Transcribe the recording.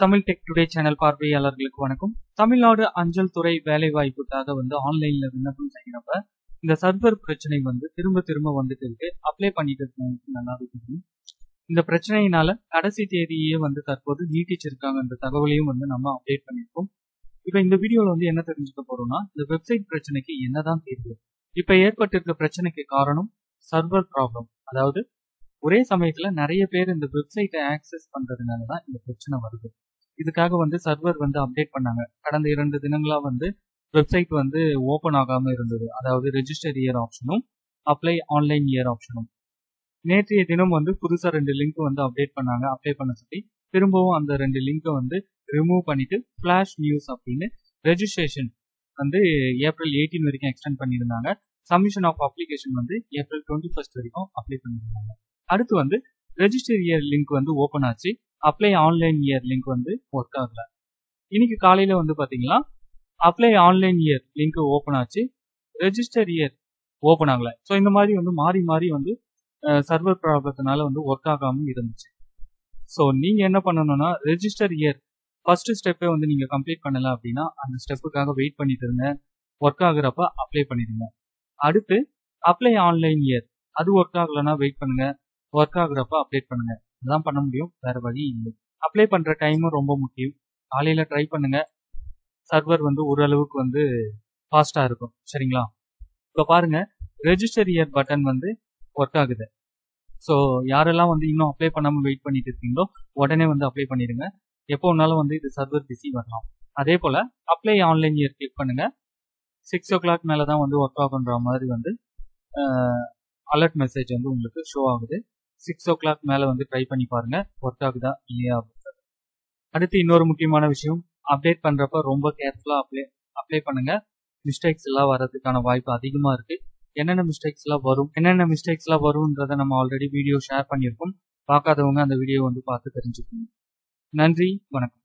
Tamil tech today channel பார்வையாளர்களுக்கு வணக்கம். தமிழ்நாடு அஞ்சல் துறை வேலைவாய்ப்புக்காக வந்து ஆன்லைன்ல விண்ணப்பம் செய்யறப்ப இந்த சர்வர் பிரச்சனை வந்து திரும்ப திரும்ப வந்துட்டு இருக்கு. அப்ளை பண்ணிட்டு இருக்கவங்களுக்கு நல்லா தெரியும். இந்த பிரச்சனையினால கடைசி தேதியே வந்து தற்போது நீட்டிச்சிருக்காங்கன்ற தகவலையும் வந்து நம்ம அப்டேட் பண்ணியிருக்கோம் இப்போ இந்த வீடியோல வந்து என்ன தெரிஞ்சுக்க போறோம்னா இந்த வெப்சைட் பிரச்சனைக்கு என்னதான் தீர்வு? இப்ப ஏற்பட்டிருக்க பிரச்சனைக்கு காரணம் சர்வர் ப்ராப்ளம் அதாவது ஒரே சமயத்துல நிறைய பேர் இந்த வெப்சைட்டை ஆக்சஸ் பண்றதுனால தான் இந்த பிரச்சனை வருது. இதுக்காக வந்து சர்வர் வந்து அப்டேட் பண்ணாங்க. கடந்த இரண்டு தினங்களா வந்து வெப்சைட் வந்து ஓபன் ஆகாம இருந்தது. அதாவது ரெஜிஸ்டர் இயர் ஆப்ஷனும் அப்ளை ஆன்லைன் இயர் ஆப்ஷனும் நேற்றைய தினம் வந்து புதுசா ரெண்டு லிங்க் வந்து அப்டேட் பண்ணாங்க. அப்ளை பண்ண சொல்லி திரும்பவும் அந்த ரெண்டு லிங்கை வந்து ரிமூவ் பண்ணிட்டு ஃபிளாஷ் நியூஸ் அப்படின்னு ரெஜிஸ்ட்ரேஷன் வந்து ஏப்ரல் எயிட்டீன் வரைக்கும் எக்ஸ்டெண்ட் பண்ணியிருந்தாங்க. சப்மிஷன் ஆஃப் அப்ளிகேஷன் வந்து ஏப்ரல் டுவெண்ட்டி ஃபர்ஸ்ட் வரைக்கும் அப்ளை பண்ணியிருந்தாங்க. அடுத்து வந்து ரெஜிஸ்டர் இயர் லிங்க் வந்து ஓப்பன் ஆச்சு. அப்ளை ஆன்லைன் இயர் லிங்க் வந்து ஒர்க் ஆகல. இன்னைக்கு காலையில் வந்து பார்த்தீங்கன்னா apply online here link open ஆச்சு. ரெஜிஸ்டர் இயர் ஓப்பன் ஆகல. ஸோ இந்த மாதிரி வந்து மாறி மாறி வந்து சர்வர் ப்ராப்ளத்தினால வந்து ஒர்க் ஆகாம இருந்துச்சு. ஸோ நீங்கள் என்ன பண்ணணும்னா ரெஜிஸ்டர் இயர் ஃபர்ஸ்ட் ஸ்டெப்பே வந்து நீங்கள் கம்ப்ளீட் பண்ணல அப்படின்னா அந்த ஸ்டெப்புக்காக வெயிட் பண்ணிட்டு இருங்க. ஒர்க் ஆகுறப்ப அப்ளை பண்ணிடுங்க. அடுத்து அப்ளை ஆன்லைன் இயர் அது ஒர்க் ஆகலைன்னா வெயிட் பண்ணுங்க. ஒர்க் ஆகுறப்ப அப்டேட் பண்ணுங்க. இதுதான் பண்ண முடியும். வேற வழி இல்லை. அப்ளை பண்ற டைமும் ரொம்ப முக்கியம். காலையில ட்ரை பண்ணுங்க. சர்வர் வந்து ஓரளவுக்கு வந்து ஃபாஸ்டா இருக்கும். சரிங்களா? இப்போ பாருங்க. ரெஜிஸ்டர் இயர் பட்டன் வந்து ஒர்க் ஆகுது. ஸோ யாரெல்லாம் வந்து இன்னும் அப்ளை பண்ணாமல் வெயிட் பண்ணிட்டு இருக்கீங்களோ உடனே வந்து அப்ளை பண்ணிடுங்க எப்போ வேணாலும் வந்து இது சர்வர் பிஸி வரலாம். அதே போல் அப்ளை ஆன்லைன் இயர் கிளிக் பண்ணுங்க. சிக்ஸ் ஓ கிளாக் மேலே தான் வந்து ஒர்க் ஆகுன்ற மாதிரி வந்து அலர்ட் மெசேஜ் வந்து உங்களுக்கு ஷோ ஆகுது. சிக்ஸ் ஓ கிளாக் மேலே வந்து ட்ரை பண்ணி பாருங்க. ஒர்க் ஆகுதா இல்லையா அப்படின்றது. அடுத்து இன்னொரு முக்கியமான விஷயம். அப்டேட் பண்ணுறப்ப ரொம்ப கேர்ஃபுல்லாக அப்ளை அப்ளை பண்ணுங்க. மிஸ்டேக்ஸ் எல்லாம் வர்றதுக்கான வாய்ப்பு அதிகமாக இருக்கு. என்னென்ன மிஸ்டேக்ஸ் எல்லாம் வரும் என்னென்ன மிஸ்டேக்ஸ் எல்லாம் வரும்ன்றத நம்ம ஆல்ரெடி வீடியோ ஷேர் பண்ணியிருக்கோம். பார்க்காதவங்க அந்த வீடியோ வந்து பார்த்து தெரிஞ்சுக்கணும் நன்றி வணக்கம்.